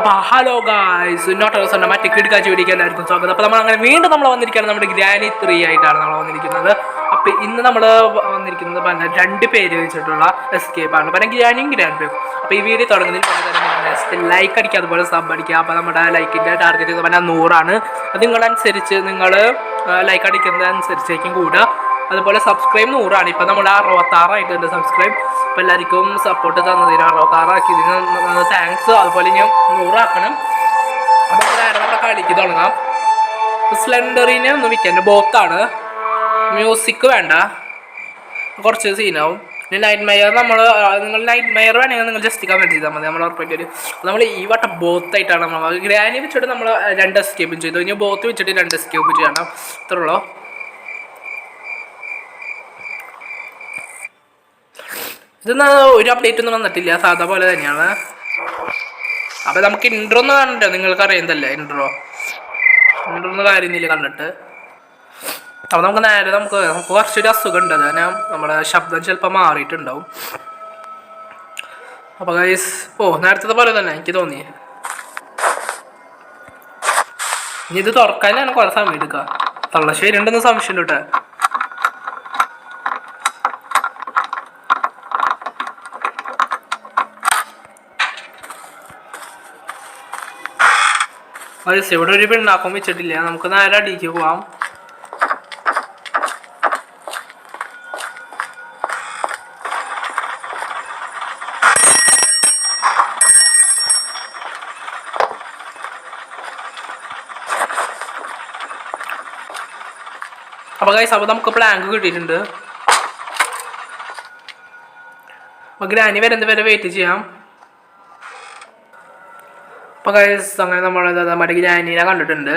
അപ്പൊ hello guys not house മറ്റേ കിടക്കാച്ച് വീഡിയോക്ക് എല്ലാവർക്കും സ്വാഗതം. അപ്പൊ നമ്മൾ അങ്ങനെ വീണ്ടും നമ്മൾ വന്നിരിക്കുകയാണ്. നമ്മുടെ ഗ്രാനി ത്രീ ആയിട്ടാണ് നമ്മൾ വന്നിരിക്കുന്നത്. അപ്പൊ ഇന്ന് നമ്മൾ വന്നിരിക്കുന്നത് പറഞ്ഞ രണ്ട് പേര് വെച്ചിട്ടുള്ള എസ്കേപ്പ് ആണ്. പറഞ്ഞ ഗ്രാനിയും ഗ്രാൻഡ് അപ്പൊ ഈ വീഡിയോ തുടങ്ങുന്നതിൽ ലൈക്ക് അടിക്കുക അതുപോലെ സബ് അടിക്കുക. അപ്പൊ നമ്മുടെ ലൈക്കിന്റെ ടാർഗറ്റ് പറഞ്ഞാൽ നൂറാണ്. അത് നിങ്ങളനുസരിച്ച് നിങ്ങൾ ലൈക്ക് അടിക്കുന്നതനുസരിച്ചേക്കും കൂടുക. അതുപോലെ സബ്സ്ക്രൈബ് നൂറാണ്. ഇപ്പം നമ്മൾ അറുപത്താറായിട്ടുണ്ട് സബ്സ്ക്രൈബ് അപ്പോൾ എല്ലാവർക്കും സപ്പോർട്ട് തന്നതിന് അറുപത്താറാക്കിയതിന് താങ്ക്സ് അതുപോലെ ഇനി നൂറാക്കണം. അപ്പോൾ നമ്മുടെ കളിക്ക് തുടങ്ങാം. സ്ലെൻഡറിനെ ഒന്ന് വിൽക്കാൻ ബോത്താണ് മ്യൂസിക് വേണ്ട. കുറച്ച് സീനാവും പിന്നെ നൈറ്റ് മെയർ നമ്മൾ നിങ്ങൾ നൈറ്റ് മെയർ വേണമെങ്കിൽ നിങ്ങൾ ജസ്റ്റ് കമന്റ് ചെയ്താൽ മതി. നമ്മൾ ഉറപ്പായിട്ട് നമ്മൾ ഈ വട്ടം ബോത്തായിട്ടാണ് നമ്മൾ ഗ്രാനി വെച്ചിട്ട് നമ്മൾ രണ്ട് എസ്കേപ്പും ചെയ്തു. ഇനി ബോത്ത് വെച്ചിട്ട് രണ്ട് എസ്കേപ്പ് ചെയ്യണം. ഇത്രേ ഇതൊന്നും ഒരു അപ്ഡേറ്റ് ഒന്നും വന്നിട്ടില്ല. സാധാ പോലെ തന്നെയാണ്. അപ്പൊ നമുക്ക് ഇൻട്രോ ഒന്ന് കണ്ടോ നിങ്ങൾക്ക് അറിയുന്നതല്ലേ ഇൻട്രോ ഇൻട്രോ ഒന്നും കാര്യമൊന്നുമില്ല കണ്ടിട്ട്. അപ്പൊ നമുക്ക് നേരെ നമുക്ക് നമുക്ക് കുറച്ചൊരു അസുഖം ഉണ്ട്. ഞാൻ നമ്മുടെ ശബ്ദം ചിലപ്പോൾ മാറിയിട്ടുണ്ടാവും. അപ്പൊ ഗൈസ് ഓ നേരത്തെ പോലെ തന്നെ എനിക്ക് തോന്നി. ഇനി ഇത് തുറക്കാനാണ് കുറെ സമയം എടുക്കുക. തള്ളശ്ശേരി ഉണ്ടെന്ന് സംശയം കേട്ടോ. ഗൈസ് ഇവിടെ ഒരു പിണ്ണാക്കം വെച്ചിട്ടില്ല. നമുക്ക് നേരെ അടിക്ക് പോവാം. അപ്പൊ കൈ അപ്പൊ നമുക്ക് പ്ലാങ്ക് കിട്ടിയിട്ടുണ്ട്. അപ്പൊ ഗ്രാനി വരുന്നത് വരെ വെയിറ്റ് ചെയ്യാം. അപ്പൊ ഗൈസ് അങ്ങനെ നമ്മൾ മറ്റേ ഗ്രാനീനെ കണ്ടിട്ടുണ്ട്.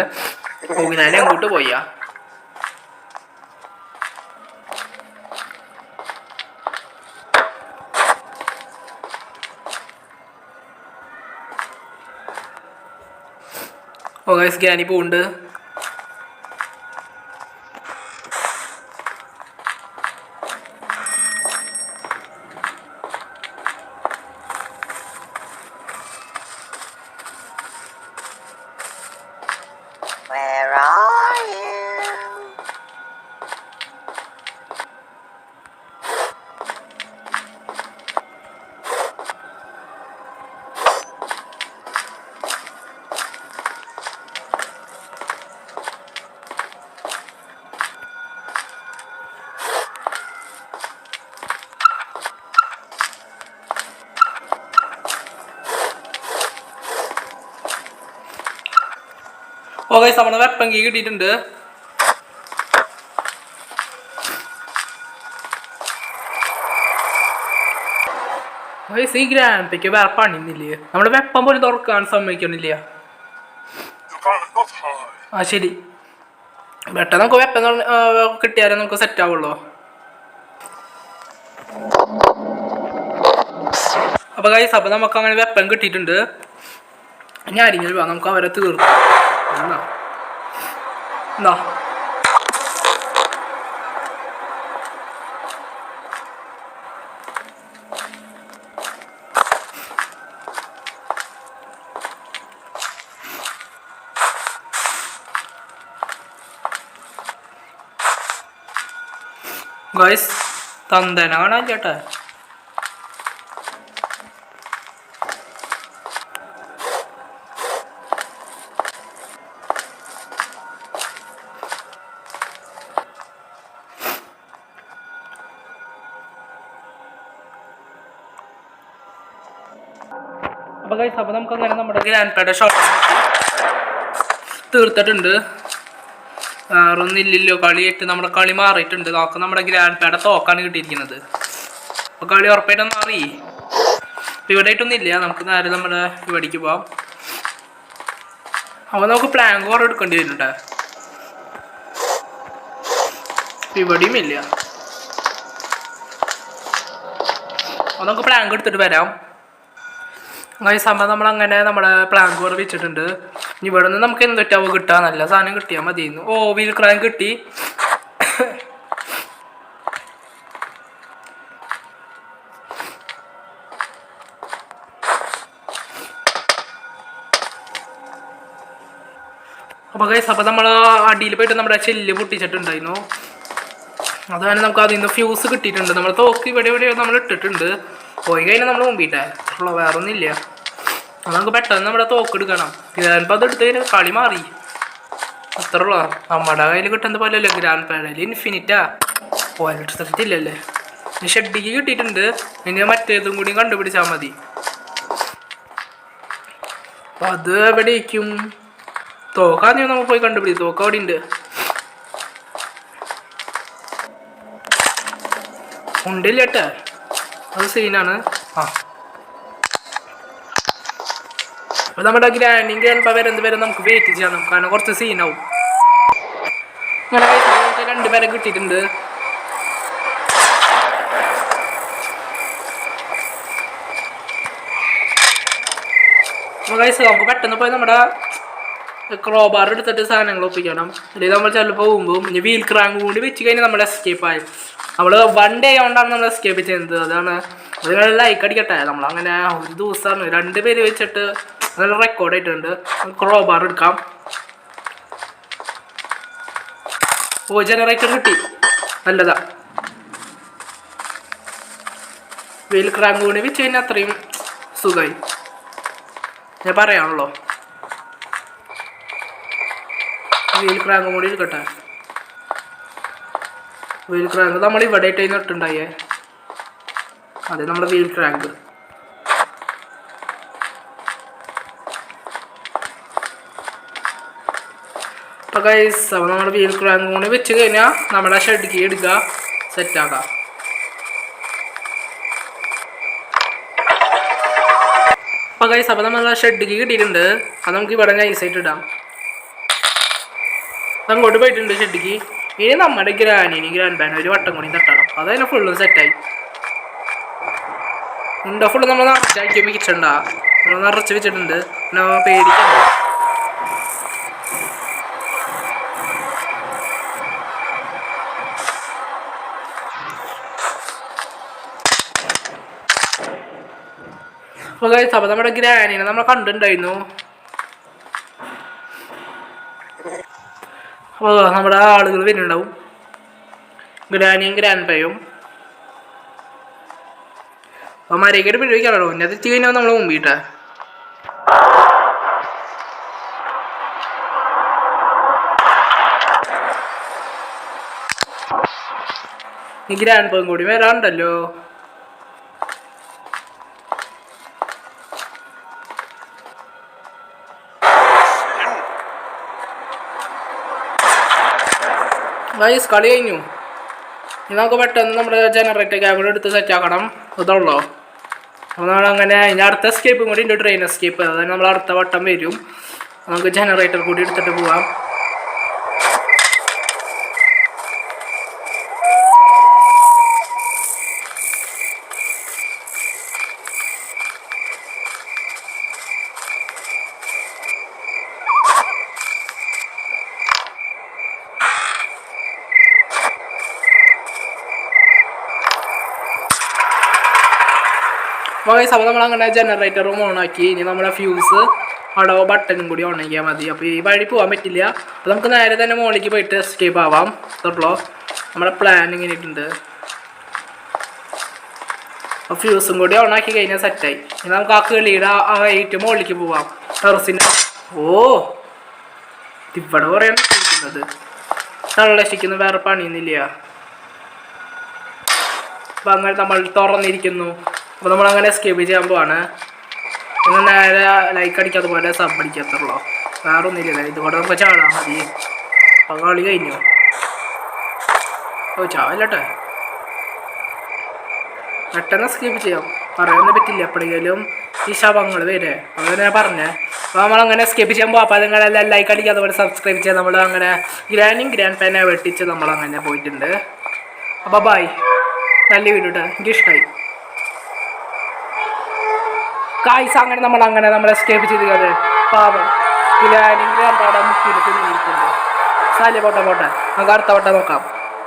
ഓ ഗ്രാനി അങ്ങോട്ട് പോയാ ഓ ഗൈസ് ഗ്രാനി പോണ്ട് Where are ഗൈസ് നമ്മുടെ വെപ്പൻ കീ കിട്ടിയിട്ടുണ്ട്. ഗൈസ് ഈ ഗ്രാൻഡ്പയ്ക്ക് വേറെ പണിയൊന്നുമില്ലേ? നമ്മുടെ വെപ്പം പോലും തുറക്കാൻ സമ്മതിക്കണില്ല. ആ ശരി. പെട്ടെന്ന് നമുക്ക് വെപ്പം കിട്ടിയാലേ നമുക്ക് സെറ്റ് ആവുള്ളൂ. അപ്പൊ ഗൈസ് അപ്പൊ നമുക്ക് അങ്ങനെ വെപ്പം കിട്ടിയിട്ടുണ്ട് വാ നമുക്ക് അവരെ തീർക്കാം. എന്നാ എന്നാ ഗൈസ് ചേട്ടാ. അപ്പൊ ഗൈസ് അപ്പൊ നമുക്ക് അങ്ങനെ നമ്മുടെ ഗ്രാൻഡ് ഷോട്ട് തീർത്തിട്ടുണ്ട്. വേറൊന്നില്ലല്ലോ കളിയായിട്ട് നമ്മുടെ കളി മാറിയിട്ടുണ്ട്. നോക്കാം നമ്മുടെ ഗ്രാൻഡ് പേടെ തോക്കാണ് കിട്ടിയിരിക്കുന്നത്. അപ്പൊ കളി ഉറപ്പായിട്ടും മാറി. ഇപ്പൊ ഇവിടെ ആയിട്ടൊന്നും ഇല്ല. നമുക്ക് നേരെ നമ്മുടെ ഇവിടേക്ക് പോവാം. അപ്പൊ നമുക്ക് പ്ലാങ്ക് കുറേ എടുക്കേണ്ടി വരുന്നുണ്ട്. ഇവിടെയും ഇല്ല. നമുക്ക് പ്ലാങ്ക് എടുത്തിട്ട് വരാം. അങ്ങനെ സമയം നമ്മൾ അങ്ങനെ നമ്മുടെ പ്ലാങ്ക് കുറെ വെച്ചിട്ടുണ്ട്. ഇവിടെ നിന്ന് നമുക്ക് എന്തൊറ്റാവോ കിട്ടുക നല്ല സാധനം കിട്ടിയാൽ മതി ഓ വീൽ ക്രാൻ കിട്ടി. അപ്പോൾ കൈസ് അപ്പോൾ നമ്മൾ അടിയിൽ പോയിട്ട് നമ്മുടെ ചെല്ല് പൊട്ടിച്ചിട്ടുണ്ടായിരുന്നു. അതാണ് നമുക്ക് അതിൽ നിന്ന് ഫ്യൂസ് കിട്ടിയിട്ടുണ്ട്. നമ്മൾ തോക്ക് ഇവിടെ ഇവിടെ നമ്മൾ ഇട്ടിട്ടുണ്ട്. പോയി കഴിഞ്ഞാൽ നമ്മൾ മുമ്പിട്ടേ ഉള്ള വേറെ ഒന്നുമില്ല അത് നമുക്ക് പെട്ടെന്ന് നമ്മുടെ തോക്ക് എടുക്കണം. ഗ്രാൻഡ് അത് എടുത്ത് കഴിഞ്ഞാൽ കളി മാറി. അത്ര ഉള്ള. നമ്മുടെ കയ്യിൽ കിട്ടുന്ന പോലെ അല്ലേ ഗ്രാൻഡ് പാഡിൽ ഇൻഫിനിറ്റാ. ഇനി ഷെഡിക്ക് കിട്ടിയിട്ടുണ്ട്. ഇനി മറ്റേതും കൂടി കണ്ടുപിടിച്ചാൽ മതി. അത് എവിടേക്കും? തോക്കാന്ന് നമുക്ക് പോയി കണ്ടുപിടി തോക്ക അവിടെ ഉണ്ട് ഉണ്ടില്ല കേട്ടോ. അത് സീനാണ് ആ. അപ്പൊ നമ്മുടെ ഗ്രാൻഡിങ് ഗ്രാൻഡ് എന്ത് വരെ നമുക്ക് വെയിറ്റ് ചെയ്യണം കാരണം കുറച്ച് സീനാവും അങ്ങനെ guys, രണ്ട് രണ്ടുപേരെ കിട്ടിയിട്ടുണ്ട്. ഗൈസ് നമുക്ക് പെട്ടെന്ന് പോയി നമ്മുടെ ക്രോബാർ എടുത്തിട്ട് സാധനങ്ങൾ ഒപ്പിക്കണം. അല്ലെങ്കിൽ നമ്മൾ ചിലപ്പോൾ പോകുമ്പോൾ ഇനി വീൽ ക്രാങ്ക് കൂടി വെച്ച് കഴിഞ്ഞാൽ നമ്മൾ എസ്കേപ്പ് ആയി. നമ്മൾ വൺ ഡേ കൊണ്ടാണ് നമ്മൾ എസ്കേപ്പ് ചെയ്യുന്നത്. അതാണ്. അതിനുള്ള ലൈക്ക് അടിക്കട്ടെ. നമ്മൾ അങ്ങനെ ഒരു ദിവസമാണ് രണ്ട് പേര് വെച്ചിട്ട് നല്ല റെക്കോർഡ് ആയിട്ടുണ്ട്. ക്രോബാർ എടുക്കാം. ഓ ജനറേറ്റർ കിട്ടി. നല്ലതാ. വീൽ ക്രാങ്ക് കൂടി വെച്ച് കഴിഞ്ഞാൽ അത്രയും സുഖമായി ഞാൻ പറയാണല്ലോ. വീൽ ക്രാങ്ക് കൂടി എടുക്കട്ടെ വീൽ ക്രാങ്ക് നമ്മൾ ഇവിടെ ആയിട്ട് നട്ടുണ്ടായേ അതെ നമ്മുടെ വീൽ ക്രാങ്ക് അപ്പൊ ഗൈസ് അപ്പോൾ നമ്മുടെ വീൽ ക്രാങ്ക് കൂടി വെച്ച് കഴിഞ്ഞാൽ നമ്മുടെ ഷെഡിക്ക് എടുക്കുക സെറ്റാക്കാം അപ്പോൾ ഗൈസ് അപ്പോൾ നമ്മൾ ഷെഡിക്ക് കിട്ടിയിട്ടുണ്ട്. അത് നമുക്ക് ഇവിടെ നൈസായിട്ട് ഇടാം. അങ്ങോട്ട് പോയിട്ടുണ്ട് ഷെഡിക്ക് ഇനി നമ്മുടെ ഗ്രാനിന് ഗ്രാൻഡ് ബാൻ ഒരു വട്ടം കൂടി തട്ടണം. അതതിനെ ഫുള്ളും സെറ്റായി ഉണ്ടോ? ഫുള്ള് നമ്മൾ നിറച്ചാക്കി വെച്ചിട്ടുണ്ടാ നമ്മൾ നിറച്ച് വെച്ചിട്ടുണ്ട്. പിന്നെ പേടിക്കണ്ട. അപ്പോൾ അപ്പോൾ നമ്മുടെ ഗ്രാനിനെ നമ്മൾ കണ്ടിട്ടുണ്ടായിരുന്നു. അപ്പോൾ നമ്മുടെ ആളുകൾ വരുന്നുണ്ടാവും. ഗ്രാനിയും ഗ്രാൻഡ് പയും അപ്പോൾ മരക്കേട് പിടിവയ്ക്കാണല്ലോ പിന്നെ അത് കഴിഞ്ഞാൽ നമ്മൾ മുമ്പിട്ടാ. ഗ്രാൻഡ് പയും കൂടി വരാറുണ്ടല്ലോ ഗൈസ് കളി കഴിഞ്ഞു. ഇനി നമുക്ക് പെട്ടെന്ന് നമ്മുടെ ജനറേറ്റർ ക്യാബിൾ എടുത്ത് സെറ്റ് ആക്കണം. ഇതുള്ളോ അപ്പോൾ നമ്മൾ അങ്ങനെ ഇനി അടുത്ത എസ്കേപ്പും കൂടി ഉണ്ട്. ട്രെയിൻ എസ്കേപ്പ് അതായത് നമ്മൾ അടുത്ത വട്ടം വരും. നമുക്ക് ജനറേറ്റർ കൂടി എടുത്തിട്ട് പോവാം. വയസ്സ് അപ്പോൾ നമ്മളങ്ങനെ ജനറേറ്ററും ഓണാക്കി ഇനി നമ്മുടെ ഫ്യൂസ് അവിടെ ബട്ടണും കൂടി ഓൺ ആക്കിയാൽ മതി. അപ്പോൾ ഈ വഴി പോകാൻ പറ്റില്ല. അപ്പോൾ നമുക്ക് നേരെ തന്നെ മുകളിലേക്ക് പോയിട്ട് എസ്കേപ്പ് ആവാം. തൊട്ടുള്ളൂ നമ്മുടെ പ്ലാൻ ഇങ്ങനെ ഇട്ടുണ്ട് അപ്പോൾ ഫ്യൂസും കൂടി ഓണാക്കി കഴിഞ്ഞാൽ സെറ്റായി ഇനി നമുക്ക് ആ കിളിയുടെ ആ ഏറ്റവും മുകളിലേക്ക് പോവാം. ടെറസിന്റെ ഓ! ഇവിടെ കുറയാണ് തള്ളശിക്കുന്ന വേറെ പണിയൊന്നുമില്ല. അപ്പം അങ്ങനെ നമ്മൾ തുറന്നിരിക്കുന്നു. അപ്പോൾ നമ്മൾ അങ്ങനെ എസ്കേപ്പ് ചെയ്യാൻ പോവാണ്. നിങ്ങൾ നേരെ ലൈക്ക് അടിക്കാത്ത പോലെ സബ് അടിക്കാത്തുള്ളൂ വേറെ ഒന്നുമില്ല ഇതുകൂടെ നമുക്ക് ചാടാൻ മതി. അപ്പോൾ കളി കഴിഞ്ഞു. ഓ ചാവല്ലോട്ടെ പെട്ടെന്ന് സ്കിപ്പ് ചെയ്യാം. പറയാനൊന്നും പറ്റില്ല എപ്പോഴെങ്കിലും ഈ ശവങ്ങൾ വരെ. അങ്ങനെ ഞാൻ പറഞ്ഞേ. അപ്പോൾ നമ്മളങ്ങനെ സ്കിപ്പ് ചെയ്യാൻ പോകും അപ്പോൾ നിങ്ങളെല്ലാം ലൈക്ക് അടിക്കാതെ പോലെ സബ്സ്ക്രൈബ് ചെയ്യാൻ നമ്മൾ അങ്ങനെ ഗ്രാൻഡും ഗ്രാൻഡ് പാനെ വെട്ടിച്ച് നമ്മളങ്ങനെ പോയിട്ടുണ്ട്. അപ്പോൾ ബായ് നല്ല വീഡിയോ കേട്ടോ എനിക്ക് ഇഷ്ടമായി കായ്സ് അങ്ങനെ നമ്മൾ അങ്ങനെ നമ്മൾ എസ്കേപ്പ് ചെയ്ത് കഥ പാപം ഗ്രാൻഡ് അവിടെ മുക്കിയിട്ട് പോട്ടെ പോട്ടെ. നമുക്ക് അടുത്ത വട്ടം നോക്കാം.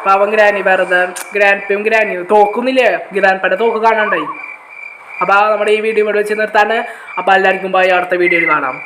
പാവം ഗ്രാനി വെറുതെ ഗ്രാൻഡ് പേയും ഗ്രാനിയും തോക്കുന്നില്ലേ? ഗ്രാൻഡ് പേടെ തോക്ക് കാണാണ്ടായി. അപ്പോൾ നമ്മുടെ ഈ വീഡിയോ ഇവിടെ വെച്ച് നിർത്താണ് അപ്പോൾ എല്ലാവർക്കും പോയി അടുത്ത വീഡിയോയിൽ കാണാം.